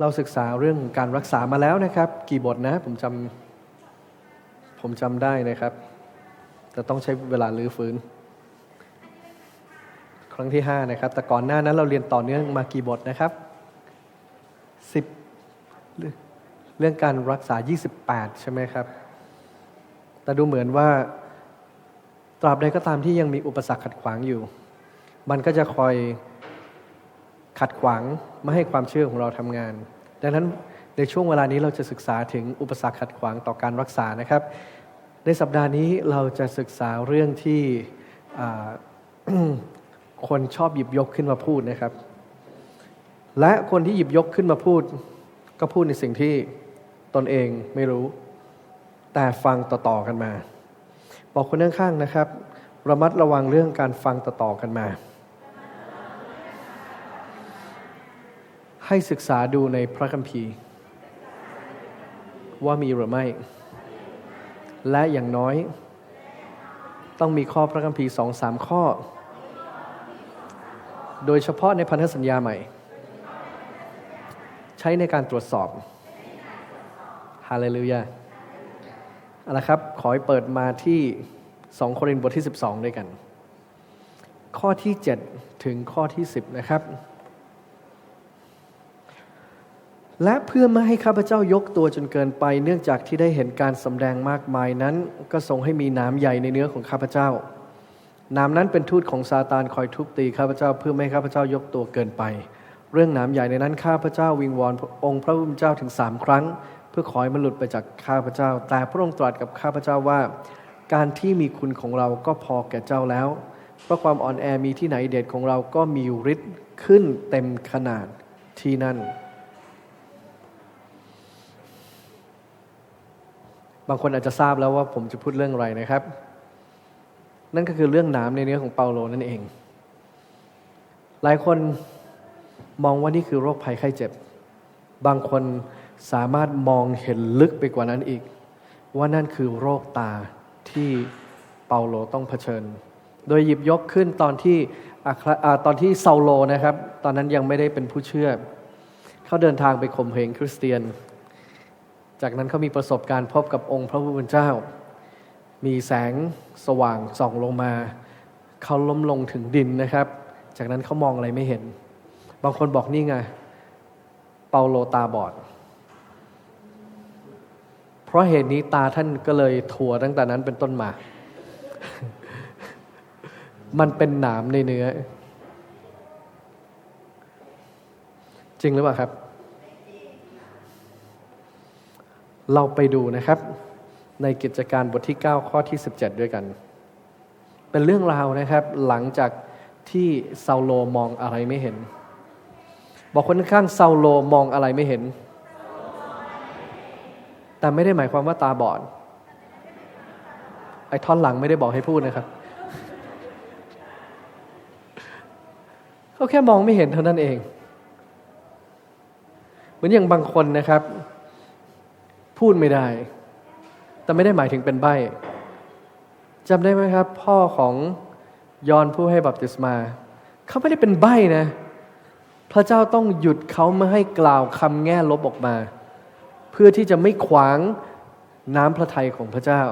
เราศึกษาเรื่องการรักษามาแล้วนะครับ กี่บทนะ ผมจำผมจำได้นะครับ แต่ต้องใช้เวลาลื้อฟื้น ครั้งที่ 5 นะครับ แต่ก่อนหน้านั้นเราเรียนต่อเนื่องมากี่บทนะครับ 10 เรื่องการรักษา 28 ใช่ไหมครับ แต่ดูเหมือนว่า ตราบใดก็ตามที่ยังมีอุปสรรคขัดขวางอยู่ มันก็จะคอย ขัดขวางไม่ให้ความเชื่อของเราทำงาน ดังนั้นในช่วงเวลานี้เราจะศึกษาถึงอุปสรรคขัดขวางต่อการรักษานะครับ ในสัปดาห์นี้เราจะศึกษาเรื่องที่คนชอบหยิบยกขึ้นมาพูดนะครับ และคนที่หยิบยกขึ้นมาพูด ก็พูดในสิ่งที่ตนเองไม่รู้ แต่ฟังต่อๆกันมา บอกคนข้างๆนะครับ ระมัดระวังเรื่องการฟังต่อๆกันมา ให้ศึกษาดูในพระคัมภีร์ ว่ามีหรือไม่ และอย่างน้อย ต้องมีข้อพระคัมภีร์สองสามข้อ โดยเฉพาะในพันธสัญญาใหม่ ใช้ในการตรวจสอบฮาเลลูยาเอาละครับ ขอให้เปิดมาที่ 2 โครินธ์บทที่ 12 ด้วยกัน ข้อที่ 7 ถึงข้อที่ 10 นะครับ และเพื่อไม่ให้ข้าพเจ้ายกตัวจนเกินไป เนื่องจากที่ได้เห็นการสำแดงมากมายนั้น ก็ทรงให้มีน้ำใหญ่ในเนื้อของข้าพเจ้า น้ำนั้นเป็นทูตของซาตานคอยทุบตีข้าพเจ้าเพื่อไม่ให้ข้าพเจ้ายกตัวเกินไป เรื่องน้ำใหญ่ในนั้นข้าพเจ้าวิงวอนองค์พระผู้เป็นเจ้าถึงสามครั้ง เพื่อขอให้มันหลุดไปจากข้าพเจ้า แต่พระองค์ตรัสกับข้าพเจ้าว่า การที่มีคุณของเราก็พอแก่เจ้าแล้ว เพราะความอ่อนแอมีที่ไหนเดชของเราก็มีฤทธิ์ขึ้นเต็มขนาดที่นั่น บางคนอาจจะทราบแล้วว่าผมจะพูดเรื่องอะไรนะครับ นั่นก็คือเรื่องน้ำในเนื้อของเปาโลนั่นเอง หลายคนมองว่านี่คือโรคภัยไข้เจ็บ บางคนสามารถมองเห็นลึกไปกว่านั้นอีก ว่านั่นคือโรคตาที่เปาโลต้องเผชิญ โดยหยิบยกขึ้นตอนที่อตอนที่เซาโลนะครับ ตอนนั้นยังไม่ได้เป็นผู้เชื่อ เขาเดินทางไปข่มเหงคริสเตียน จากนั้นเขามีประสบการณ์พบกับองค์พระผู้เป็นเจ้า มีแสงสว่างส่องลงมา เขาล้มลงถึงดินนะครับ จากนั้นเขามองอะไรไม่เห็น บางคนบอกนี่ไง เปาโลตาบอด เพราะเหตุนี้ตาท่านก็เลยถั่วตั้งแต่นั้นเป็นต้นมา มันเป็นหนามในเนื้อ จริงหรือเปล่าครับ เราไปดูนะครับ ในกิจการบทที่ 9 ข้อที่ 17 ด้วยกัน เป็นเรื่องราวนะครับ หลังจากที่เซาโลมองอะไรไม่เห็น บอกคนข้างเซาโลมองอะไรไม่เห็น แต่ไม่ได้หมายความว่าตาบอดไอ้ท่อนหลังไม่ได้บอกให้พูดนะครับเขาแค่มองไม่เห็นเท่านั้นเอง เหมือนอย่างบางคนนะครับ พูดไม่ได้ แต่ไม่ได้หมายถึงเป็นใบ้จำได้ไหมครับ พ่อของยอนผู้ให้บัพติศมา เขาไม่ได้เป็นใบ้นะ พระเจ้าต้องหยุดเขาไม่ให้กล่าวคำแง่ลบออกมา เพื่อที่จะไม่ขวางน้ำพระทัยของพระเจ้า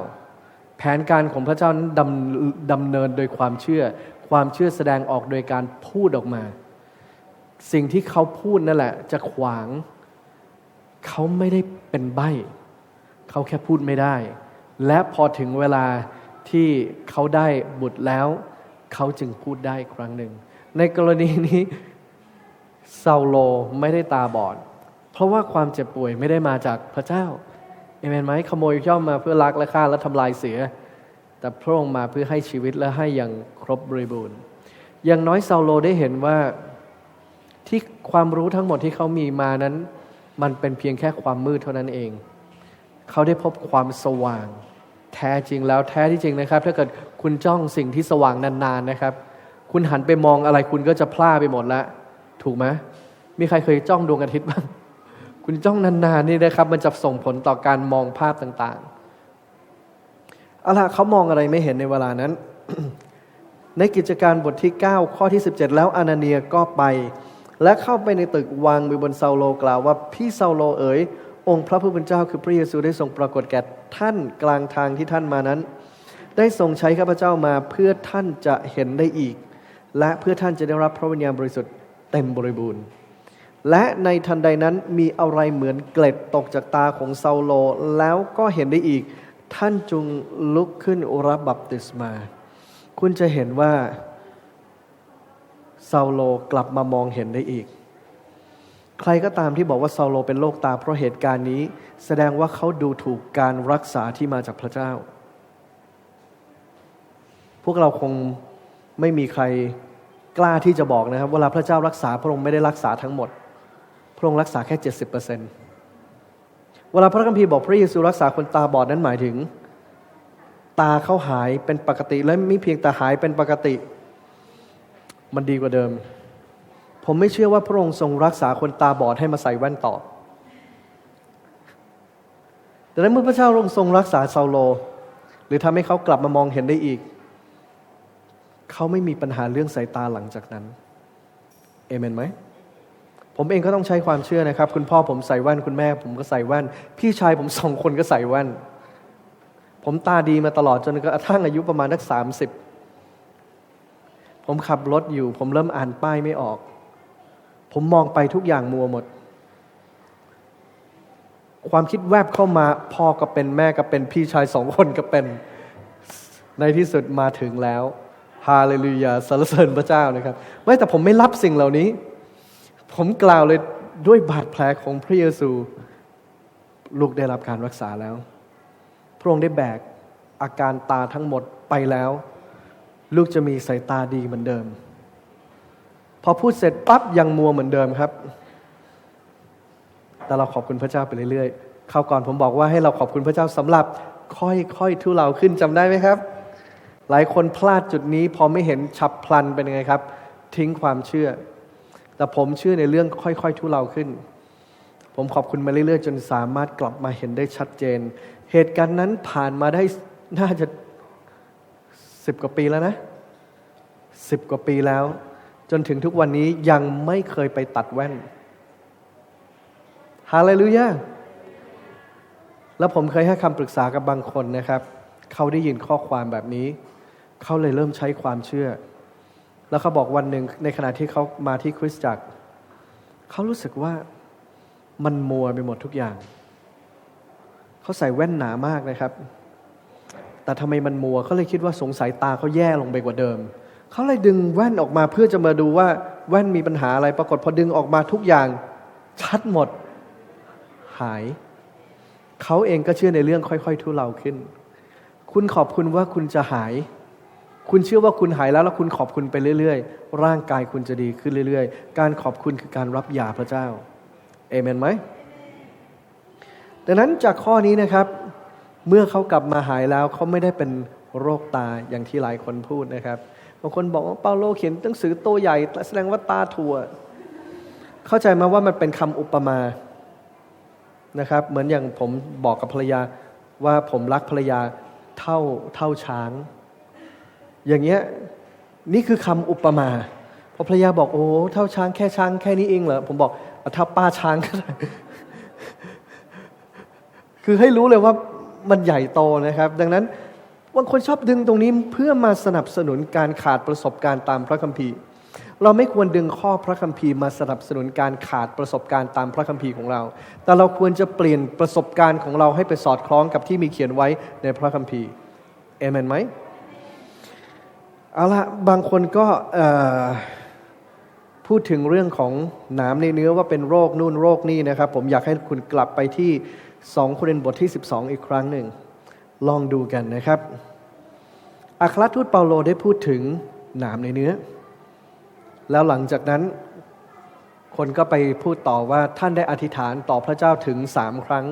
แผนการของพระเจ้านั้นดำดำเนินโดยความเชื่อ ความเชื่อแสดงออกโดยการพูดออกมา สิ่งที่เขาพูดนั่นแหละ จะขวาง เขาไม่ได้เป็นใบ้ เขาแค่พูดไม่ได้ และพอถึงเวลาที่เขาได้บุตรแล้ว เขาจึงพูดได้ครั้งหนึ่ง ในกรณีนี้ซาโลไม่ได้ตาบอด เพราะว่าความเจ็บป่วยไม่ได้มาจากพระเจ้าเอเมนไหมขโมยย่อมมาเพื่อลักและฆ่าและทำลายเสีย แต่พระองค์มาเพื่อให้ชีวิตและให้อย่างครบบริบูรณ์ อย่างน้อยซาโลได้เห็นว่าที่ความรู้ทั้งหมดที่เขามีมานั้น มันเป็นเพียงแค่ความมืดเท่านั้นเอง เขาได้พบความสว่าง แท้จริงแล้วแท้ที่จริงนะครับ ถ้าเกิดคุณจ้องสิ่งที่สว่างนานๆนะครับ คุณหันไปมองอะไรคุณก็จะพลาดไปหมดล้วถูกไหมมีใครเคยจ้องดวงอาทิตย์บ้างคุณจ้องนานๆนี่นะครับ มันจะส่งผลต่อการมองภาพต่างๆเอาล่ะเขามองอะไรไม่เห็นในเวลานั้น ในกิจการบทที่ 9 ข้อที่ 17 แล้วอานาเนียก็ไป และเข้าไปในตึกวางมือบนเซาโลกล่าวว่าพี่เซาโลเอ๋ยองค์พระผู้เป็นเจ้าคือพระเยซูได้ทรงปรากฏแก่ท่านกลางทางที่ท่านมานั้น ได้ทรงใช้ข้าพเจ้ามาเพื่อท่านจะเห็นได้อีก และเพื่อท่านจะได้รับพระวิญญาณบริสุทธิ์เต็มบริบูรณ์ และในทันใดนั้นมีอะไรเหมือนเกล็ดตกจากตาของเซาโลแล้วก็เห็นได้อีก ท่านจุงลุกขึ้นรับบัพติศมา คุณจะเห็นว่า ซาโลกลับมามองเห็นได้อีก ใครก็ตามที่บอกว่าซาโลเป็นโรคตาเพราะเหตุการณ์นี้ แสดงว่าเขาดูถูกการรักษาที่มาจากพระเจ้า พวกเราคงไม่มีใครกล้าที่จะบอกนะครับ เวลาพระเจ้ารักษาพระองค์ไม่ได้รักษาทั้งหมด พระองค์รักษาแค่เจ็ดสิบเปอร์เซ็นต์เวลาพระคัมภีร์บอกพระเยซูรักษาคนตาบอดนั้นหมายถึง ตาเขาหายเป็นปกติและไม่เพียงแต่หายเป็นปกติ มันดีกว่าเดิม ผมไม่เชื่อว่าพระองค์ทรงรักษาคนตาบอดให้มาใส่แว่นต่อแต่นั้นเมื่อพระเจ้าทรงรักษาซาโล หรือทำให้เขากลับมามองเห็นได้อีก เขาไม่มีปัญหาเรื่องสายตาหลังจากนั้น เอเมนไหม ผมเองก็ต้องใช้ความเชื่อนะครับ คุณพ่อผมใส่แว่นคุณแม่ ผมก็ใส่แว่น พี่ชายผมสองคนก็ใส่แว่น ผมตาดีมาตลอดจนกระทั่งอายุประมาณนักสามสิบ ผมขับรถอยู่ ผมเริ่มอ่านป้ายไม่ออก ผมมองไปทุกอย่างมัวหมด ความคิดแวบเข้ามาพ่อก็เป็นแม่ก็เป็นพี่ชายสองคนก็เป็น ในที่สุดมาถึงแล้วฮาเลลูยาสรรเสริญพระเจ้านะครับ ไม่แต่ผมไม่รับสิ่งเหล่านี้ ผมกล่าวเลยด้วยบาดแผลของพระเยซูลูกได้รับการรักษาแล้ว พระองค์ได้แบกอาการตาทั้งหมดไปแล้ว ลูกจะมีสายตาดีเหมือนเดิม พอพูดเสร็จปั๊บยังมัวเหมือนเดิมครับ แต่เราขอบคุณพระเจ้าไปเรื่อยๆคราวก่อนผมบอกว่าให้เราขอบคุณพระเจ้าสำหรับค่อยๆทุเลาขึ้นจำได้ไหมครับ หลายคนพลาดจุดนี้พอไม่เห็นฉับพลันเป็นยังไงครับ ทิ้งความเชื่อ แต่ผมเชื่อในเรื่องค่อยๆทุเลาขึ้น ผมขอบคุณมาเรื่อยๆ จนสามารถกลับมาเห็นได้ชัดเจน เหตุการณ์นั้นผ่านมาได้น่าจะ สิบกว่าปีแล้วนะสิบกว่าปีแล้ว จนถึงทุกวันนี้ยังไม่เคยไปตัดแว่นฮาเลลูยาแล้วผมเคยให้คำปรึกษากับบางคนนะครับ เขาได้ยินข้อความแบบนี้ เขาเลยเริ่มใช้ความเชื่อ แล้วเขาบอกวันหนึ่งในขณะที่เขามาที่คริสตจักร เขารู้สึกว่ามันมัวไปหมดทุกอย่าง เขาใส่แว่นหนามากนะครับ แต่ทำไมมันมัวเขาเลยคิดว่าสงสัยตาเขาแย่ลงไปกว่าเดิม เขาเลยดึงแว่นออกมาเพื่อจะมาดูว่าแว่นมีปัญหาอะไร ปรากฏพอดึงออกมาทุกอย่างชัดหมดหาย เขาเองก็เชื่อในเรื่องค่อยๆทุเลาขึ้น คุณขอบคุณว่าคุณจะหาย คุณเชื่อว่าคุณหายแล้วแล้วคุณขอบคุณไปเรื่อยๆ ร่างกายคุณจะดีขึ้นเรื่อยๆ การขอบคุณคือการรับยาพระเจ้าเอเมนไหมดังนั้นจากข้อนี้นะครับ เมื่อเขากลับมาหายแล้วเขาไม่ได้เป็นโรคตาอย่างที่หลายคนพูดนะครับบางคนบอกว่าเปาโลเขียนหนังสือโตใหญ่แสดงว่าตาถั่ว เข้าใจมาว่ามันเป็นคำอุปมานะครับ เหมือนอย่างผมบอกกับภรรยาว่าผมรักภรรยาเท่าเท่าช้าง อย่างเงี้ยนี่คือคำอุปมาพอภรรยาบอกโอ้เท่าช้างแค่ช้างแค่นี้เองเหรอผมบอกเท่าป้าช้างก็ได้คือให้รู้เลยว่า มันใหญ่โตนะครับ ดังนั้นบางคนชอบดึงตรงนี้เพื่อมาสนับสนุนการขาดประสบการณ์ตามพระคัมภีร์ เราไม่ควรดึงข้อพระคัมภีร์มาสนับสนุนการขาดประสบการณ์ตามพระคัมภีร์ของเรา แต่เราควรจะเปลี่ยนประสบการณ์ของเราให้ไปสอดคล้องกับที่มีเขียนไว้ในพระคัมภีร์เอเมนไหมเอาละบางคนก็พูดถึงเรื่องของหนามในเนื้อว่าเป็นโรคนู่นโรคนี่นะครับ ผมอยากให้คุณกลับไปที่ 2โครินธ์บทที่ 12 อีกครั้งหนึ่ง ลองดูกันนะครับ อัครทูตเปาโลได้พูดถึงหนามในเนื้อ แล้วหลังจากนั้น คนก็ไปพูดต่อว่าท่านได้อธิษฐานต่อพระเจ้าถึงสามครั้ง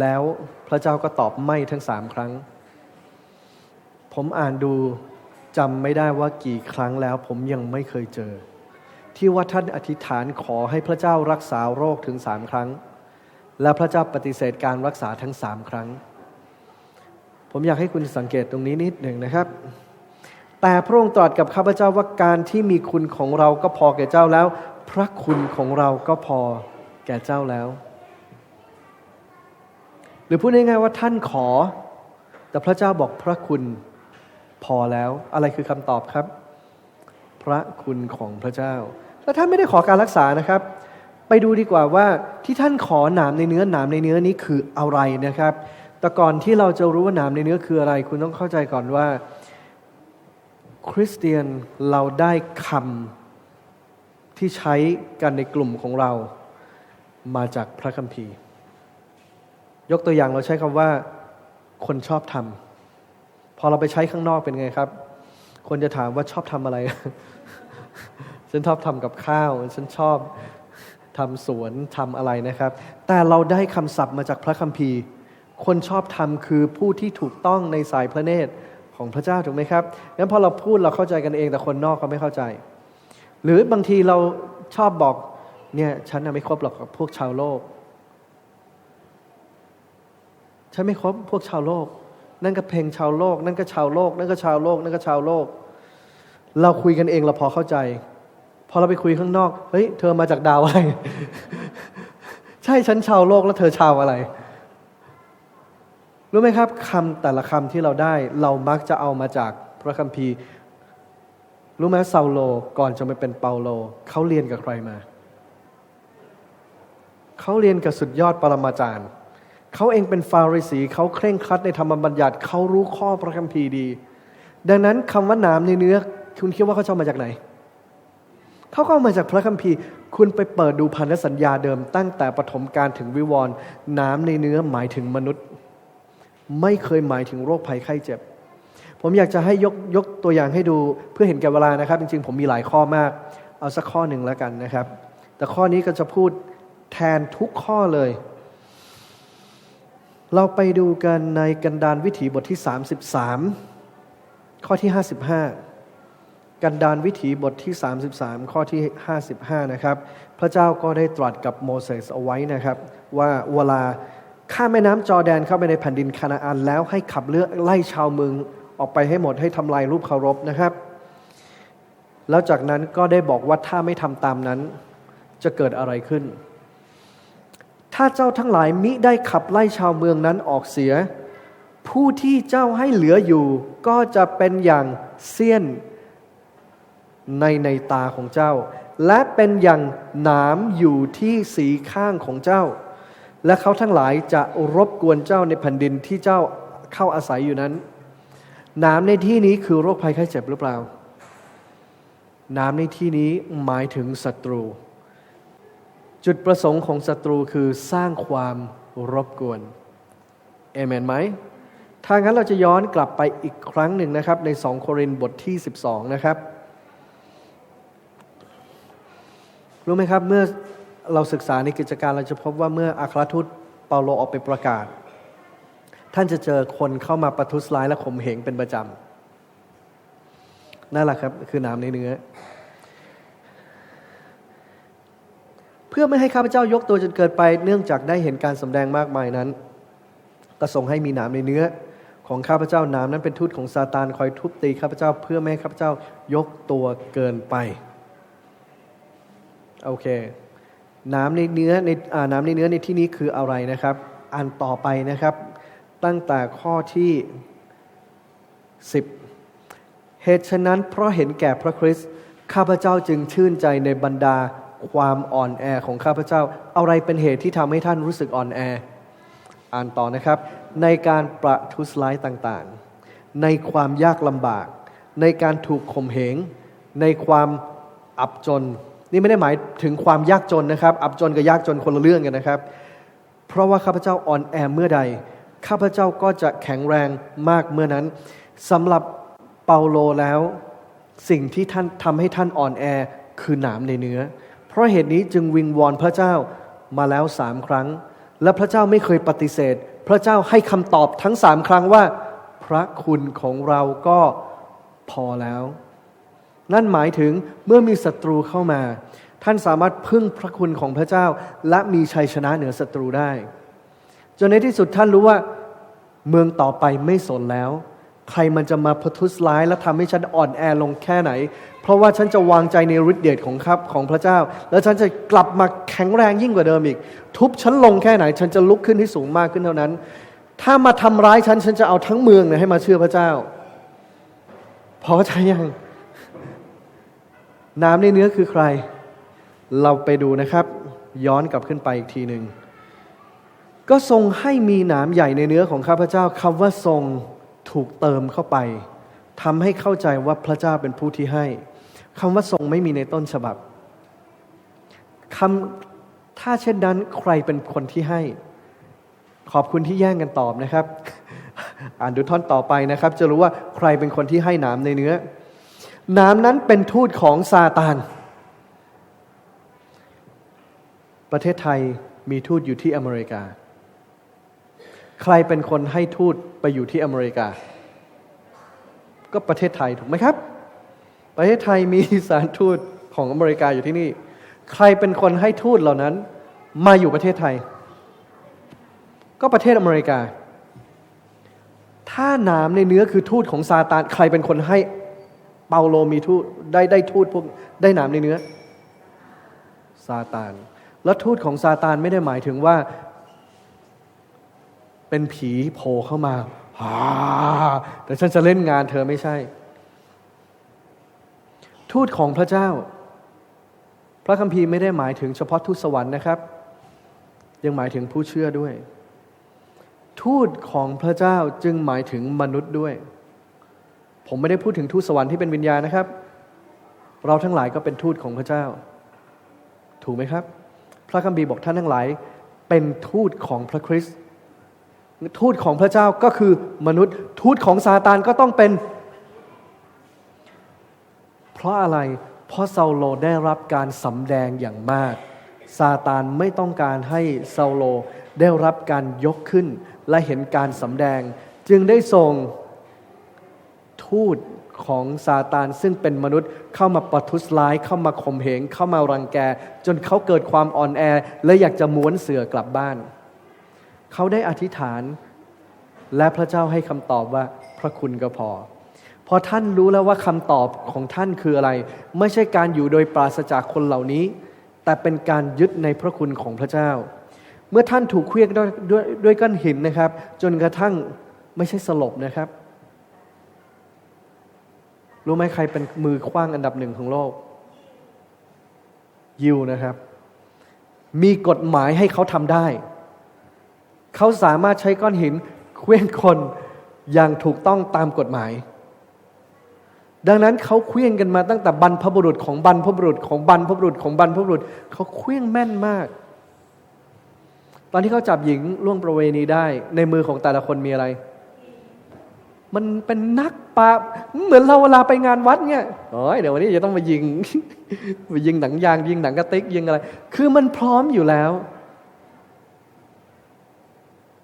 แล้วพระเจ้าก็ตอบไม่ทั้งสามครั้ง ผมอ่านดูจำไม่ได้ว่ากี่ครั้งแล้วผมยังไม่เคยเจอ ที่ว่าท่านอธิษฐานขอให้พระเจ้ารักษาโรคถึงสามครั้ง และพระเจ้าปฏิเสธการรักษาทั้งสามครั้ง ผมอยากให้คุณสังเกตตรงนี้นิดหนึ่งนะครับ แต่พระองค์ตรัสกับข้าพเจ้าว่าการที่มีคุณของเราก็พอแก่เจ้าแล้ว พระคุณของเราก็พอแก่เจ้าแล้ว หรือพูดง่ายๆว่าท่านขอ แต่พระเจ้าบอกพระคุณพอแล้ว อะไรคือคำตอบครับ พระคุณของพระเจ้า แล้วท่านไม่ได้ขอการรักษานะครับ ไปดูดีกว่าว่าที่ท่านขอหนามในเนื้อหนามในเนื้อนี้คืออะไรนะครับ แต่ก่อนที่เราจะรู้ว่าหนามในเนื้อคืออะไร คุณต้องเข้าใจก่อนว่า คริสเตียนเราได้คำที่ใช้กันในกลุ่มของเรามาจากพระคัมภีร์ ยกตัวอย่างเราใช้คำว่า คนชอบทำพอเราไปใช้ข้างนอกเป็นไงครับ คนจะถามว่าชอบทำอะไร ฉันชอบทำกับข้าว ฉันชอบทำสวนทำอะไรนะครับ แต่เราได้คำศัพท์มาจากพระคัมภีร์ คนชอบทำคือผู้ที่ถูกต้องในสายพระเนตรของพระเจ้าถูกไหมครับงั้นพอเราพูดเราเข้าใจกันเองแต่คนนอกเขาไม่เข้าใจ หรือบางทีเราชอบบอกเนี่ยฉันไม่คบหรอกกับพวกชาวโลก ฉันไม่คบพวกชาวโลก นั่นก็เพลงชาวโลก นั่นก็ชาวโลก นั่นก็ชาวโลก นั่นก็ชาวโลก เราคุยกันเองเราพอเข้าใจ พอเราไปคุยข้างนอก เฮ้ย เธอมาจากดาวอะไร ใช่ฉันชาวโลกแล้วเธอชาวอะไร รู้ไหมครับคำแต่ละคำที่เราได้ เรามักจะเอามาจากพระคัมภีร์ รู้ไหมซาโลก่อนจะมาเป็นเปาโล เขาเรียนกับใครมา เขาเรียนกับสุดยอดปรมาจารย์ เขาเองเป็นฟาริสี เขาเคร่งครัดในธรรมบัญญัติ เขารู้ข้อพระคัมภีร์ดี ดังนั้นคำว่านามในเนื้อ คุณคิดว่าเขาจะเอามาจากไหน เขาก็ามาจากพระคัมภีร์ คุณไปเปิดดูพันธสัญญาเดิม ตั้งแต่ปฐมกาลถึงวิวรณ์น้ำในเนื้อหมายถึงมนุษย์ ไม่เคยหมายถึงโรคภัยไข้เจ็บ ผมอยากจะให้ยกยกตัวอย่างให้ดูเพื่อเห็นแก่เวลานะครับ จริงๆ ผมมีหลายข้อมาก เอาสักข้อหนึ่งแล้วกันนะครับ แต่ข้อนี้ก็จะพูดแทนทุกข้อเลย เราไปดูกันในกันดานวิถีบทที่ 33 ข้อที่ 55 กันดานวิถีบทที่ 33 ข้อที่ 55 นะครับ พระเจ้าก็ได้ตรัสกับโมเสสเอาไว้นะครับ ว่าเวลาข้าแม่น้ำจอแดนเข้าไปในแผ่นดินคานาอันแล้วให้ขับเลือกไล่ชาวเมืองออกไปให้หมดให้ทำลายรูปเคารพนะครับ แล้วจากนั้นก็ได้บอกว่าถ้าไม่ทำตามนั้นจะเกิดอะไรขึ้น ถ้าเจ้าทั้งหลายมิได้ขับไล่ชาวเมืองนั้นออกเสีย ผู้ที่เจ้าให้เหลืออยู่ก็จะเป็นอย่างเสี้ยน ในในตาของเจ้า และเป็นอย่างหนามอยู่ที่สีข้างของเจ้า และเขาทั้งหลายจะรบกวนเจ้าในแผ่นดินที่เจ้าเข้าอาศัยอยู่นั้นหนามในที่นี้คือโรคภัยไข้เจ็บหรือเปล่าหนามในที่นี้หมายถึงศัตรู จุดประสงค์ของศัตรูคือสร้างความรบกวนเอเมนไหมถ้างั้นเราจะย้อนกลับไปอีกครั้งหนึ่งนะครับ ใน 2 โครินธ์บทที่ 12 นะครับ รู้ไหมครับ เมื่อเราศึกษาในกิจการเราจะพบว่าเมื่ออัครทูตเปาโลออกไปประกาศ ท่านจะเจอคนเข้ามาประทุษร้ายและข่มเหงเป็นประจำนั่นแหละครับ คือน้ำในเนื้อ เพื่อไม่ให้ข้าพเจ้ายกตัวจนเกินไป เนื่องจากได้เห็นการสำแดงมากมายนั้น ก็ทรงให้มีหนามในเนื้อของข้าพเจ้าหนามนั้นเป็นทูตของซาตานคอยทุบตีข้าพเจ้าเพื่อไม่ให้ข้าพเจ้ายกตัวเกินไป โอเค น้ำในเนื้อในน้ำในเนื้อในที่นี้คืออะไรนะครับ อันต่อไปนะครับ ตั้งแต่ข้อที่ 10 เหตุฉะนั้นเพราะเห็นแก่พระคริสต์ข้าพเจ้าจึงชื่นใจในบรรดาความอ่อนแอของข้าพเจ้า อะไรเป็นเหตุที่ทำให้ท่านรู้สึกอ่อนแอ อ่านต่อนะครับ ในการประทุษร้ายต่างๆ ในความยากลำบาก ในการถูกข่มเหง ในความอับจน นี่ไม่ได้หมายถึงความยากจนนะครับ อับจนกับยากจนคนละเรื่องกันนะครับ เพราะว่าข้าพเจ้าอ่อนแอเมื่อใด ข้าพเจ้าก็จะแข็งแรงมากเมื่อนั้นสำหรับเปาโลแล้ว สิ่งที่ท่านทำให้ท่านอ่อนแอคือหนามในเนื้อ เพราะเหตุนี้จึงวิงวอนพระเจ้ามาแล้วสามครั้ง และพระเจ้าไม่เคยปฏิเสธ พระเจ้าให้คำตอบทั้งสามครั้งว่า พระคุณของเราก็พอแล้ว นั่นหมายถึงเมื่อมีศัตรูเข้ามา ท่านสามารถพึ่งพระคุณของพระเจ้า และมีชัยชนะเหนือศัตรูได้ จนในที่สุดท่านรู้ว่าเมืองต่อไปไม่สนแล้ว ใครมันจะมาพทุษร้ายและทำให้ฉันอ่อนแอลงแค่ไหน เพราะว่าฉันจะวางใจในฤทธิเดชของครับของพระเจ้า แล้วฉันจะกลับมาแข็งแรงยิ่งกว่าเดิมอีก ทุบฉันลงแค่ไหน ฉันจะลุกขึ้นให้สูงมากขึ้นเท่านั้น ถ้ามาทำร้ายฉันฉันจะเอาทั้งเมืองเนี่ยให้มาเชื่อพระเจ้าพอใจยัง น้ำในเนื้อคือใคร เราไปดูนะครับ ย้อนกลับขึ้นไปอีกทีหนึ่งก็ทรงให้มีหนามใหญ่ในเนื้อของข้าพเจ้าคำว่าทรงถูกเติมเข้าไปทำให้เข้าใจว่าพระเจ้าเป็นผู้ที่ให้คำว่าทรงไม่มีในต้นฉบับคำถ้าเช่นนั้นใครเป็นคนที่ให้ ขอบคุณที่แย่งกันตอบนะครับ อ่านดูท่อนต่อไปนะครับ จะรู้ว่าใครเป็นคนที่ให้หนามในเนื้อ นามนั้นเป็นทูตของซาตาน ประเทศไทยมีทูตอยู่ที่อเมริกา ใครเป็นคนให้ทูตไปอยู่ที่อเมริกา ก็ประเทศไทยถูกไหมครับ ประเทศไทยมีสารทูตของอเมริกาอยู่ที่นี่ ใครเป็นคนให้ทูตเหล่านั้นมาอยู่ประเทศไทย ก็ประเทศอเมริกา ถ้าน้ำในเนื้อคือทูตของซาตาน ใครเป็นคนให้ เปาโลมีทูตได้ได้ทูตพวกได้น้ำในเนื้อซาตาน แล้วทูตของซาตานไม่ได้หมายถึงว่า เป็นผีโผล่เข้ามาฮ่าแต่ฉันจะเล่นงานเธอไม่ใช่ ทูตของพระเจ้า พระคัมภีร์ไม่ได้หมายถึงเฉพาะทูตสวรรค์นะครับ ยังหมายถึงผู้เชื่อด้วย ทูตของพระเจ้าจึงหมายถึงมนุษย์ด้วย ผมไม่ได้พูดถึงทูตสวรรค์ที่เป็นวิญญาณนะครับ เราทั้งหลายก็เป็นทูตของพระเจ้า ถูกไหมครับ พระคัมภีร์บอกท่านทั้งหลาย เป็นทูตของพระคริสต์ทูตของพระเจ้าก็คือมนุษย์ ทูตของซาตานก็ต้องเป็น เพราะอะไร เพราะเซาโลได้รับการสำแดงอย่างมาก ซาตานไม่ต้องการให้เซาโลได้รับการยกขึ้น และเห็นการสำแดง จึงได้ส่ง ทูตของซาตานซึ่งเป็นมนุษย์เข้ามาประทุษร้าย เข้ามาข่มเหงเข้ามารังแก จนเขาเกิดความอ่อนแอ และอยากจะม้วนเสือกลับบ้าน เขาได้อธิษฐาน และพระเจ้าให้คำตอบว่าพระคุณก็พอ พอท่านรู้แล้วว่าคำตอบของท่านคืออะไร ไม่ใช่การอยู่โดยปราศจากคนเหล่านี้ แต่เป็นการยึดในพระคุณของพระเจ้า เมื่อท่านถูกเครียดด้วยด้วยด้วยก้อนหินนะครับ จนกระทั่งไม่ใช่สลบนะครับ รู้ไหมใครเป็นมือคว้างอันดับหนึ่งของโลก ยิวนะครับ มีกฎหมายให้เขาทำได้ เขาสามารถใช้ก้อนหินเคลื่องคนอย่างถูกต้องตามกฎหมาย ดังนั้นเขาเคลื่องกันมาตั้งแต่บรรพบุรุษของบรรพบุรุษของบรรพบุรุษของบรรพบุรุษ เขาเคลื่องแม่นมาก ตอนที่เขาจับหญิงล่วงประเวณีได้ ในมือของแต่ละคนมีอะไร มันเป็นนักปราบเหมือนเราเวลาไปงานวัดเนี่ยโอ้ยเดี๋ยววันนี้จะต้องมายิงไปยิงหนังยาง ยิงหนังกระติกยิงอะไร คือมันพร้อมอยู่แล้ว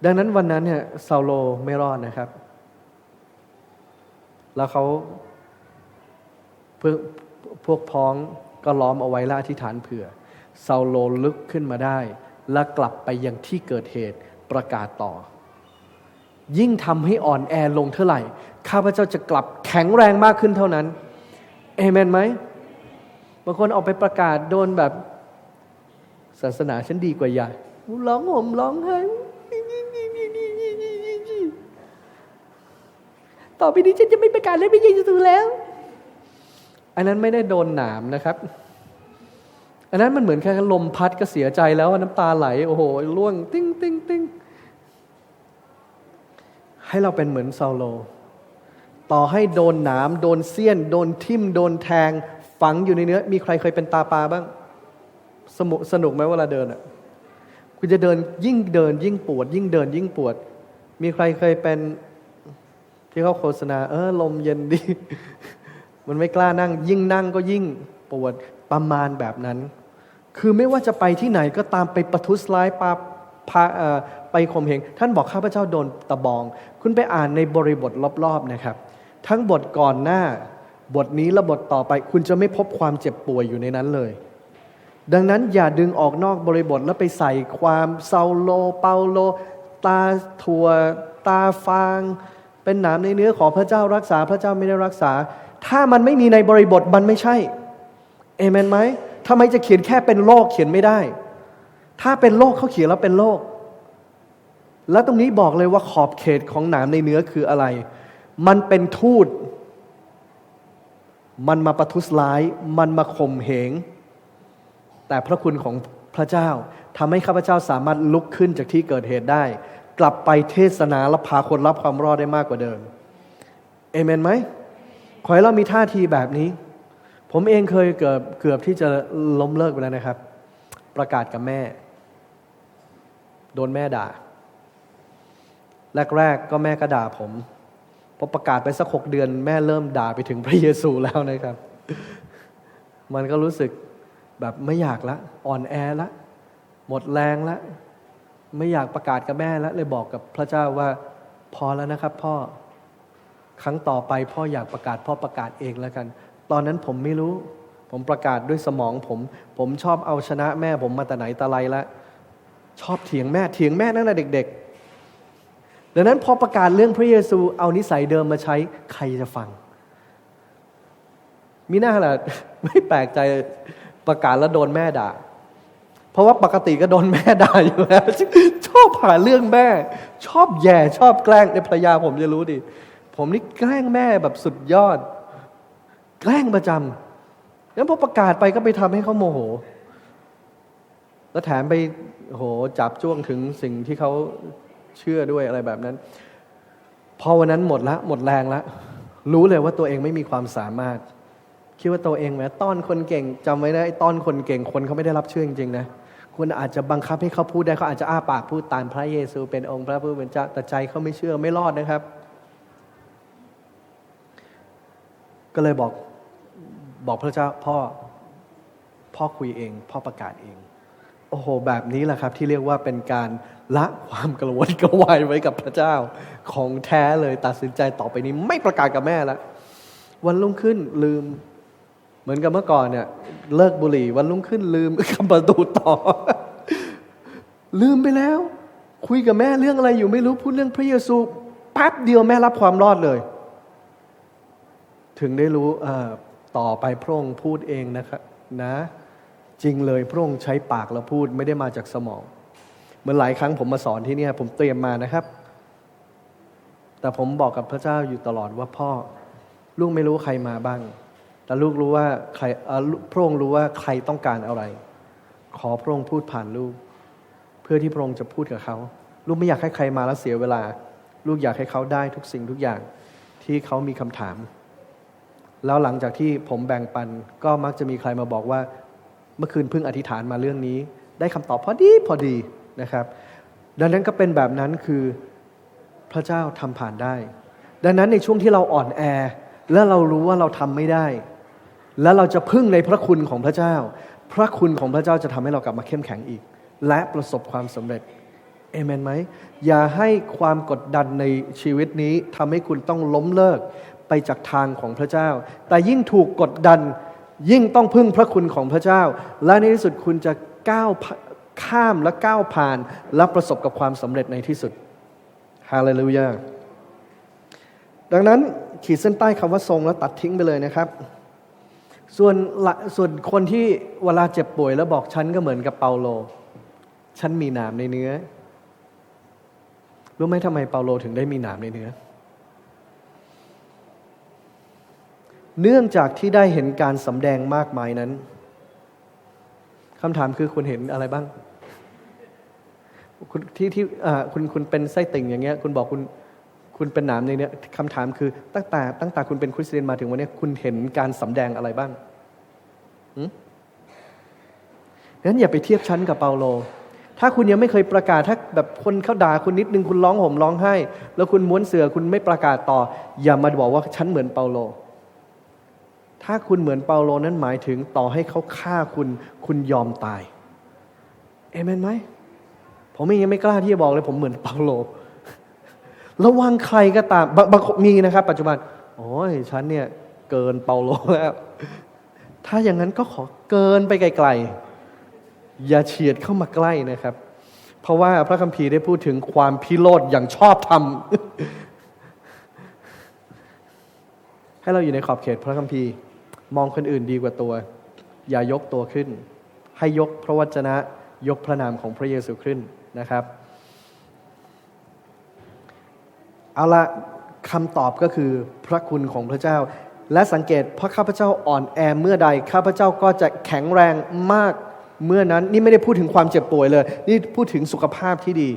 ดังนั้นวันนั้นเนี่ยซาโลไม่รอดนะครับ แล้วเขาเพื่อพวกพ้องก็ล้อมเอาไว้และอธิษฐานเผื่อซาโลลุกขึ้นมาได้ และกลับไปยังที่เกิดเหตุประกาศต่อ ยิ่งทำให้อ่อนแอลงเท่าไหร่ ข้าพเจ้าจะกลับแข็งแรงมากขึ้นเท่านั้นเอเมนไหมบางคนออกไปประกาศโดนแบบศาสนาฉันดีกว่าใหญ่ร้องห่มร้องไห้ต่อไปนี้ฉันจะไม่ประกาศเล่นพระเยซูแล้ว อันนั้นไม่ได้โดนหนามนะครับ อันนั้นมันเหมือนแค่ลมพัดก็เสียใจแล้วน้ำตาไหล โอ้โหล่วง ติ้งติ้งติ้ง ให้เราเป็นเหมือนซาโล ต่อให้โดนหนามโดนเสี้ยน โดนทิ่มโดนแทง ฝังอยู่ในเนื้อ มีใครเคยเป็นตาปลาบ้าง สนุกสนุกไหมเวลาเดินอะคุณจะเดินยิ่งเดิน ยิ่งปวด ยิ่งเดิน ยิ่งปวด มีใครเคยเป็นที่เขาโฆษณา เออลมเย็นดี มันไม่กล้านั่ง ยิ่งนั่งก็ยิ่งปวดประมาณแบบนั้น คือไม่ว่าจะไปที่ไหนก็ตามไปประทุษร้ายปาพา ไปข่มเหงท่านบอกข้าพเจ้าโดนตะบอง คุณไปอ่านในบริบทรอบๆนะครับ ทั้งบทก่อนหน้า บทนี้และบทต่อไป คุณจะไม่พบความเจ็บป่วยอยู่ในนั้นเลย ดังนั้นอย่าดึงออกนอกบริบทแล้วไปใส่ความเซาโล เปาโล ตาถั่ว ตาฟาง เป็นหนามในเนื้อขอพระเจ้ารักษาพระเจ้าไม่ได้รักษา ถ้ามันไม่มีในบริบทมันไม่ใช่เอเมนไหมทำไมจะเขียนแค่เป็นโรคเขียนไม่ได้ ถ้าเป็นโรคเขาเขียนแล้วเป็นโรค แล้วตรงนี้บอกเลยว่าขอบเขตของหนามในเนื้อคืออะไร มันเป็นทูต มันมาประทุษร้าย มันมาข่มเหง แต่พระคุณของพระเจ้าทำให้ข้าพเจ้าสามารถลุกขึ้นจากที่เกิดเหตุได้ กลับไปเทศนาและพาคนรับความรอดได้มากกว่าเดิม เอเมนไหม ขอให้เรามีท่าทีแบบนี้ ผมเองเคยเกือบเกือบที่จะล้มเลิกไปแล้วนะครับ ประกาศกับแม่ โดนแม่ด่า แรกๆก็แม่ก็ด่าผมพอประกาศไปสักหกเดือน แม่เริ่มด่าไปถึงพระเยซูแล้วนะครับ มันก็รู้สึกแบบไม่อยากละ อ่อนแอละ หมดแรงละ ไม่อยากประกาศกับแม่แล้วเลยบอกกับพระเจ้าว่าพอแล้วนะครับ พ่อครั้งต่อไปพ่ออยากประกาศพ่อประกาศเองแล้วกัน ตอนนั้นผมไม่รู้ ผมประกาศด้วยสมองผม ผมชอบเอาชนะแม่ผมมาแต่ไหนแต่ไรละชอบเถียงแม่เถียงแม่ตั้งแต่เด็ก ๆ ดังนั้นพอประกาศเรื่องพระเยซูเอานิสัยเดิมมาใช้ใครจะฟังมิน่าละไม่แปลกใจประกาศแล้วโดนแม่ด่า เพราะว่าปกติก็โดนแม่ด่าอยู่แล้วชอบผ่าเรื่องแม่ ชอบแย่ชอบแกล้งในภรรยาผมจะรู้ดิผมนี่แกล้งแม่แบบสุดยอด แกล้งประจำแล้วพอประกาศไปก็ไปทำให้เขาโมโห แล้วแถมไปโหจับจ้วงถึงสิ่งที่เขา เชื่อด้วยอะไรแบบนั้น พอวันนั้นหมดละหมดแรงละรู้เลยว่าตัวเองไม่มีความสามารถ คิดว่าตัวเองแหมต้อนคนเก่งจำไว้นะไอ้ต้อนคนเก่งคนเขาไม่ได้รับเชื่อจริงๆนะคุณอาจจะบังคับให้เขาพูดได้เขาอาจจะอ้าปากพูดตามพระเยซู เป็นองค์พระผู้เป็นเจ้าแต่ใจเขาไม่เชื่อไม่รอดนะครับ ก็เลยบอกบอกพระเจ้าพ่อพ่อคุยเอง พ่อประกาศเอง อ้โหแบบนี้แหละครับที่เรียกว่าเป็นการละความกระวนกระวายไว้กับพระเจ้า ของแท้เลยตัดสินใจต่อไปนี้ไม่ประกาศกับแม่แล้ววันรุ่งขึ้นลืม เหมือนกับเมื่อก่อนเนี่ยเลิกบุหรี่ วันรุ่งขึ้นลืมคำประตูต่อ ลืมไปแล้ว คุยกับแม่เรื่องอะไรอยู่ไม่รู้พูดเรื่องพระเยซูแป๊บเดียวแม่รับความรอดเลย ถึงได้รู้ต่อไปพระองค์พูดเองนะครับนะ จริงเลยพระองค์ใช้ปากแล้วพูดไม่ได้มาจากสมอง เหมือนหลายครั้งผมมาสอนที่นี่ผมเตรียมมานะครับ แต่ผมบอกกับพระเจ้าอยู่ตลอดว่าพ่อ ลูกไม่รู้ใครมาบ้าง แต่ลูกรู้ว่าใครพระองค์รู้ว่าใครต้องการอะไร ขอพระองค์พูดผ่านลูก เพื่อที่พระองค์จะพูดกับเขา ลูกไม่อยากให้ใครมาแล้วเสียเวลา ลูกอยากให้เขาได้ทุกสิ่งทุกอย่างที่เขามีคำถามแล้วหลังจากที่ผมแบ่งปันก็มักจะมีใครมาบอกว่า เมื่อคืนเพิ่งอธิษฐานมาเรื่องนี้ ได้คำตอบพอดีพอดีนะครับ ดังนั้นก็เป็นแบบนั้นคือพระเจ้าทำผ่านได้ ดังนั้นในช่วงที่เราอ่อนแอ และเรารู้ว่าเราทำไม่ได้ แล้วเราจะพึ่งในพระคุณของพระเจ้า พระคุณของพระเจ้าจะทำให้เรากลับมาเข้มแข็งอีก และประสบความสำเร็จเอเมนไหมอย่าให้ความกดดันในชีวิตนี้ทำให้คุณต้องล้มเลิกไปจากทางของพระเจ้า แต่ยิ่งถูกกดดัน ยิ่งต้องพึ่งพระคุณของพระเจ้า และในที่สุดคุณจะก้าวข้ามและก้าวผ่านและประสบกับความสำเร็จในที่สุดฮาเลลูยาดังนั้นขีดเส้นใต้คำว่าทรงแล้วตัดทิ้งไปเลยนะครับ ส่วนส่วนคนที่เวลาเจ็บป่วยแล้วบอกฉันก็เหมือนกับเปาโล ฉันมีหนามในเนื้อรู้ไหมทำไมเปาโลถึงได้มีหนามในเนื้อ เนื่องจากที่ได้เห็นการสำแดงมากมายนั้นคำถามคือคุณเห็นอะไรบ้างคุณที่ที่คุณคุณเป็นไส้ติ่งอย่างเงี้ย คุณบอกคุณคุณเป็นหนามในเนี้ยคำถามคือตั้งแต่ตั้งแต่คุณเป็นคริสเตียนมาถึงวันนี้คุณเห็นการสำแดงอะไรบ้างหืมงั้นอย่าไปเทียบชั้นกับเปาโล ถ้าคุณยังไม่เคยประกาศถ้าแบบคนเขาด่าคุณนิดนึงคุณร้องห่มร้องไห้ แล้วคุณม้วนเสือคุณไม่ประกาศต่อ อย่ามาบอกว่าฉันเหมือนเปาโล ถ้าคุณเหมือนเปาโลนั้นหมายถึงต่อให้เขาฆ่าคุณ คุณยอมตาย เอเมนไหม ผมยังไม่กล้าที่จะบอกเลย ผมเหมือนเปาโล ระวังใครก็ตามบางมีนะครับ ปัจจุบัน โอ้ยฉันเนี่ยเกินเปาโลแล้ว ถ้าอย่างนั้นก็ขอเกินไปไกลๆ อย่าเฉียดเข้ามาใกล้นะครับ เพราะว่าพระคัมภีร์ได้พูดถึงความพิโรธอย่างชอบธรรมให้เราอยู่ในขอบเขตพระคัมภีร์ มองคนอื่นดีกว่าตัว อย่ายกตัวขึ้น ให้ยกพระวจนะยกพระนามของพระเยซูขึ้นนะครับเอาละคำตอบก็คือพระคุณของพระเจ้า และสังเกตพระข้าพเจ้าอ่อนแอเมื่อใดข้าพเจ้าก็จะแข็งแรงมากเมื่อนั้น นี่ไม่ได้พูดถึงความเจ็บป่วยเลย นี่พูดถึงสุขภาพที่ดี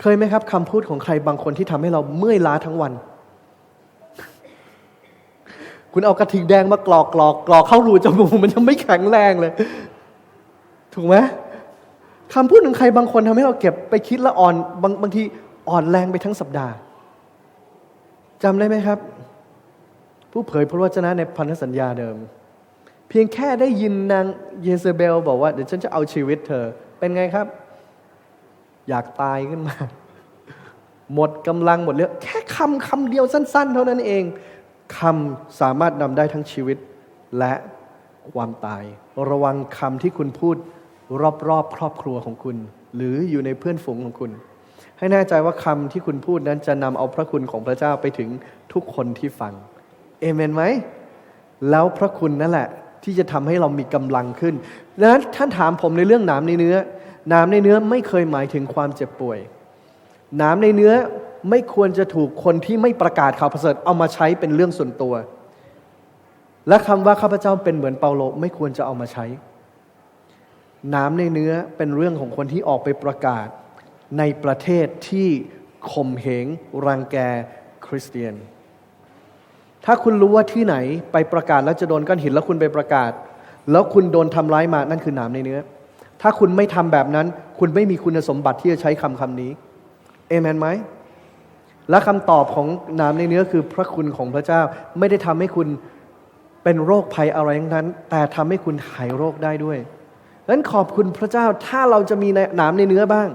เคยไหมครับคำพูดของใครบางคนที่ทำให้เราเมื่อยล้าทั้งวัน คุณเอากระทิงแดงมากรอกกรอกกรอกเข้ารูจมูกมันยังไม่แข็งแรงเลย ถูกไหมคำพูดของใครบางคนทำให้เราเก็บไปคิดและอ่อนบางบางทีอ่อนแรงไปทั้งสัปดาห์จำได้ไหมครับ ผู้เผยพระวจนะในพันธสัญญาเดิม เพียงแค่ได้ยินนางเยเซเบลบอกว่า เดี๋ยวฉันจะเอาชีวิตเธอ เป็นไงครับ อยากตายขึ้นมา หมดกำลังหมดเรื่องแค่คำคำเดียวสั้น ๆ เท่านั้นเอง คำสามารถนำได้ทั้งชีวิตและความตาย ระวังคำที่คุณพูดรอบๆครอบครัวของคุณ หรืออยู่ในเพื่อนฝูงของคุณ ให้แน่ใจว่าคำที่คุณพูดนั้นจะนำเอาพระคุณของพระเจ้าไปถึงทุกคนที่ฟังเอเมนไหม แล้วพระคุณนั่นแหละ ที่จะทำให้เรามีกำลังขึ้นดังนั้นท่านถามผมในเรื่องหนามในเนื้อหนามในเนื้อไม่เคยหมายถึงความเจ็บป่วยหนามในเนื้อ ไม่ควรจะถูกคนที่ไม่ประกาศข่าวประเสริฐเอามาใช้เป็นเรื่องส่วนตัว และคำว่าข้าพเจ้าเป็นเหมือนเปาโลไม่ควรจะเอามาใช้นามในเนื้อเป็นเรื่องของคนที่ออกไปประกาศในประเทศที่ข่มเหงรังแกคริสเตียน ถ้าคุณรู้ว่าที่ไหนไปประกาศแล้วจะโดนก้อนหินแล้วคุณไปประกาศ แล้วคุณโดนทำร้ายมานั่นคือหนามในเนื้อ ถ้าคุณไม่ทำแบบนั้น คุณไม่มีคุณสมบัติที่จะใช้คำคำนี้ เอเมนไหม และคำตอบของหนามในเนื้อคือพระคุณของพระเจ้าไม่ได้ทำให้คุณเป็นโรคภัยอะไรทั้งนั้น แต่ทำให้คุณหายโรคได้ด้วยดังนั้นขอบคุณพระเจ้าถ้าเราจะมีหนามในเนื้อบ้าง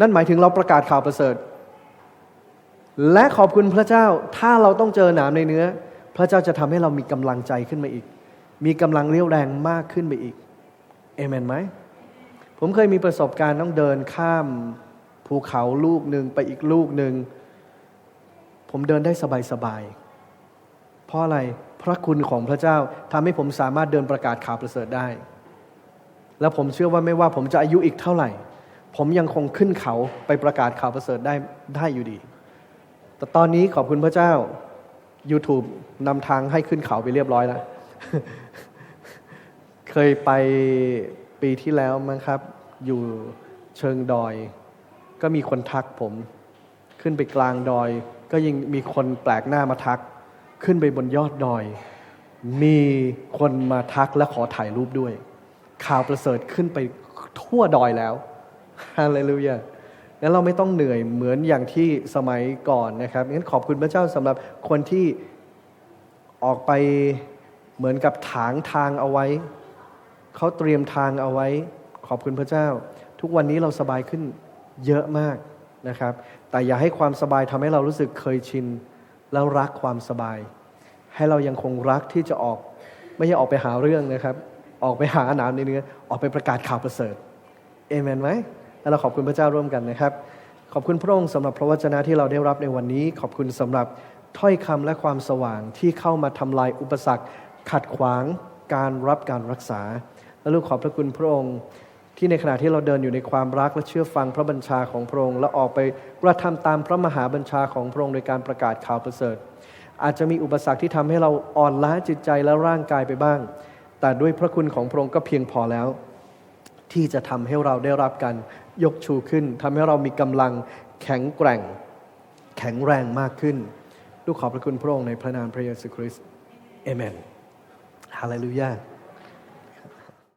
นั่นหมายถึงเราประกาศข่าวประเสริฐ และขอบคุณพระเจ้าถ้าเราต้องเจอหนามในเนื้อ พระเจ้าจะทำให้เรามีกำลังใจขึ้นมาอีก มีกำลังเรี่ยวแรงมากขึ้นไปอีกเอเมนไหมผมเคยมีประสบการณ์ต้องเดินข้าม ภูเขาลูกหนึ่งไปอีกลูกหนึ่ง ผมเดินได้สบายๆ เพราะอะไรพระคุณของพระเจ้าทำให้ผมสามารถเดินประกาศข่าวประเสริฐได้ และผมเชื่อว่าไม่ว่าผมจะอายุอีกเท่าไหร่ ผมยังคงขึ้นเขาไปประกาศข่าวประเสริฐได้ได้อยู่ดี แต่ตอนนี้ขอบคุณพระเจ้า YouTube นำทางให้ขึ้นเขาไปเรียบร้อยแล้ว เคยไปปีที่แล้วมั้งครับ อยู่เชิงดอย ก็มีคนทักผม ขึ้นไปกลางดอย ก็ยังมีคนแปลกหน้ามาทัก ขึ้นไปบนยอดดอย มีคนมาทักและขอถ่ายรูปด้วย ข่าวประเสริฐขึ้นไปทั่วดอยแล้วฮาเลลูยางั้นเราไม่ต้องเหนื่อยเหมือนอย่างที่สมัยก่อนนะครับงั้นขอบคุณพระเจ้าสำหรับคนที่ออกไปเหมือนกับถางทางเอาไว้ เขาเตรียมทางเอาไว้ ขอบคุณพระเจ้า ทุกวันนี้เราสบายขึ้น เยอะมากนะครับ แต่อย่าให้ความสบายทำให้เรารู้สึกเคยชิน แล้วรักความสบาย ให้เรายังคงรักที่จะออก ไม่ใช่ออกไปหาเรื่องนะครับ ออกไปหาหนามในเนื้อ ออกไปประกาศข่าวประเสริฐเอเมนไหมแล้วเราขอบคุณพระเจ้าร่วมกันนะครับ ขอบคุณพระองค์สำหรับพระวจนะที่เราได้รับในวันนี้ ขอบคุณสำหรับถ้อยคำและความสว่างที่เข้ามาทำลายอุปสรรค ขัดขวางการรับการรักษา และลูกขอบพระคุณพระองค์ ที่ในขณะที่เราเดินอยู่ในความรักและเชื่อฟังพระบัญชาของพระองค์และออกไปกระทำตามพระมหาบัญชาของพระองค์โดยการประกาศข่าวประเสริฐ อาจจะมีอุปสรรคที่ทำให้เราอ่อนล้าจิตใจและร่างกายไปบ้าง แต่ด้วยพระคุณของพระองค์ก็เพียงพอแล้ว ที่จะทำให้เราได้รับการยกชูขึ้นทำให้เรามีกำลังแข็งแกร่ง แข็งแรงมากขึ้นลูกขอบพระคุณพระองค์ในพระนามพระเยซูคริสต์เอเมนฮาเลลูยา